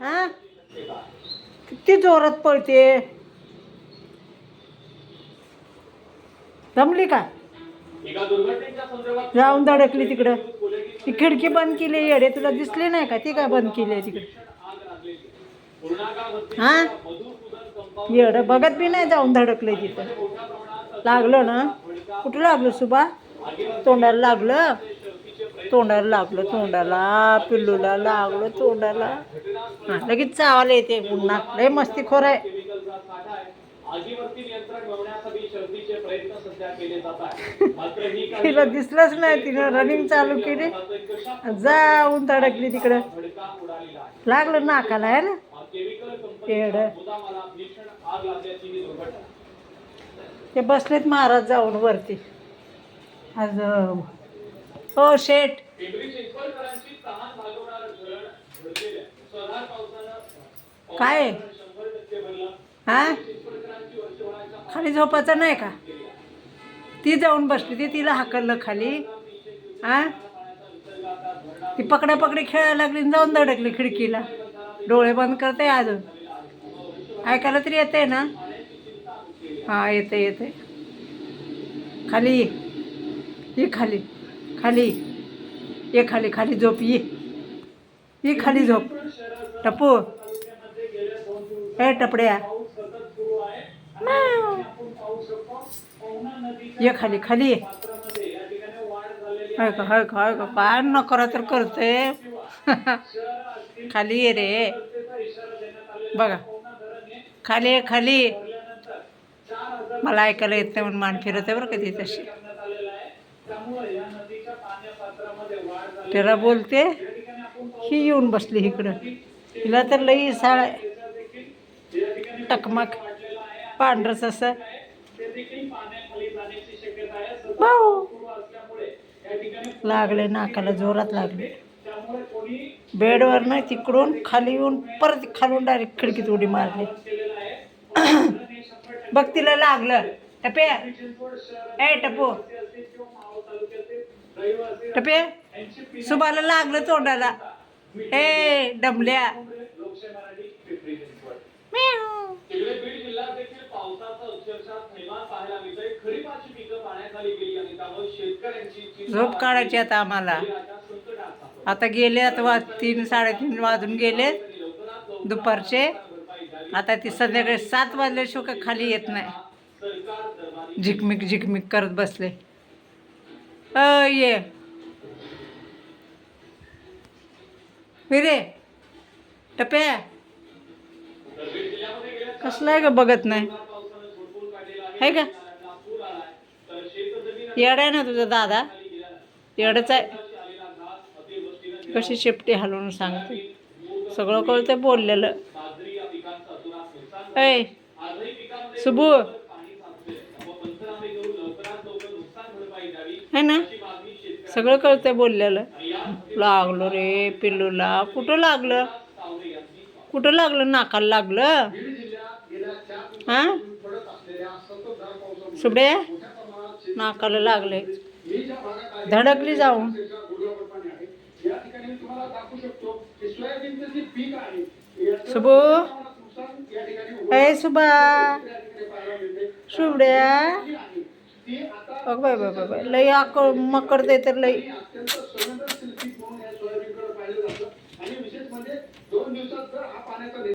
हा? किती जोरात पळते. जमली का? जाऊन धडकली तिकडं. ती खिडकी बंद केली येडे. तुला दिसली नाही का? ती काय बंद केली आहे तिकडे? हा? येड. बघत बी नाही जाऊन धडकले तिथं. लागलं ना? कुठं लागलं सुबा? तोंडाला लागलं? तोंडाला लागलं तोंडाला पिल्लूला लागलं तोंडाला. हा लगेच चावायला येते पुन्हा. लय मस्तीखोर आहे. तिला दिसलंच नाही तिनं रनिंग चालू केली. जाऊन धडकली तिकडं. लागलं नाकाला आहे ना? येड ते बसलेत महाराज जाऊन वरती. आज हो शेठ. काय? हा? खाली झोपायचं नाही का? ती जाऊन बसली ती तिला हाकललं खाली. हा ती पकडा पकडी खेळायला लागली जाऊन धडकली खिडकीला. डोळे बंद करते अजून. ऐकायला तरी येते ना? हा येते येते खाली ये खाली. खाली. ये खाली खाली झोप ये. ये खाली झोप. टपू. ए टपड्या. ये खाली खाली. ये हाय का हाय का हाय का काय न करा तर करते. खाली ये रे. बघा. खाली खाली. मला ऐकायला येत नाही म्हणून मान फिरत आहे बरं का ती तशी. त्याला बोलते ही येऊन बसली इकडं. तिला तर लई साळ टकमक. पांढरस असं. भाऊ. लागले नाकाला जोरात लागले. बेडवर तिकडून खाली येऊन परत खालून डायरेक्ट खिडकीत उडी मारली. बघ तिला लागलं. टपे. ए टपू. टपे. सुबाला लागलं तोंडाला. ए डमल्या. झोप काढायची आता आम्हाला. आता गेले आता वा तीन साडेतीन वाजून गेले. दुपारचे. आता ती संध्याकाळी सात वाजल्याशिवाय का खाली येत नाही. झिकमिक झिकमिक करत बसले. ये. विरे टपे. कसलं आहे का बघत नाही. आहे का? येड आहे ना तुझा दादा? येडच आहे. कशी शेपटी हलवून सांगते. सगळं कळतं बोललेलं. ऐ सुबू. है ना? सगळं कळतंय बोललेलं. लागलो रे पिल्लूला. कुठं लागलं? कुठं लागलं? नाकाला लागलं? हा? सुबडे नाकाला लागले धडकली जाऊन. सुबू ए सुबा शुभड्या बाय बाय बाय बाय लई आक मकर दे तर लई.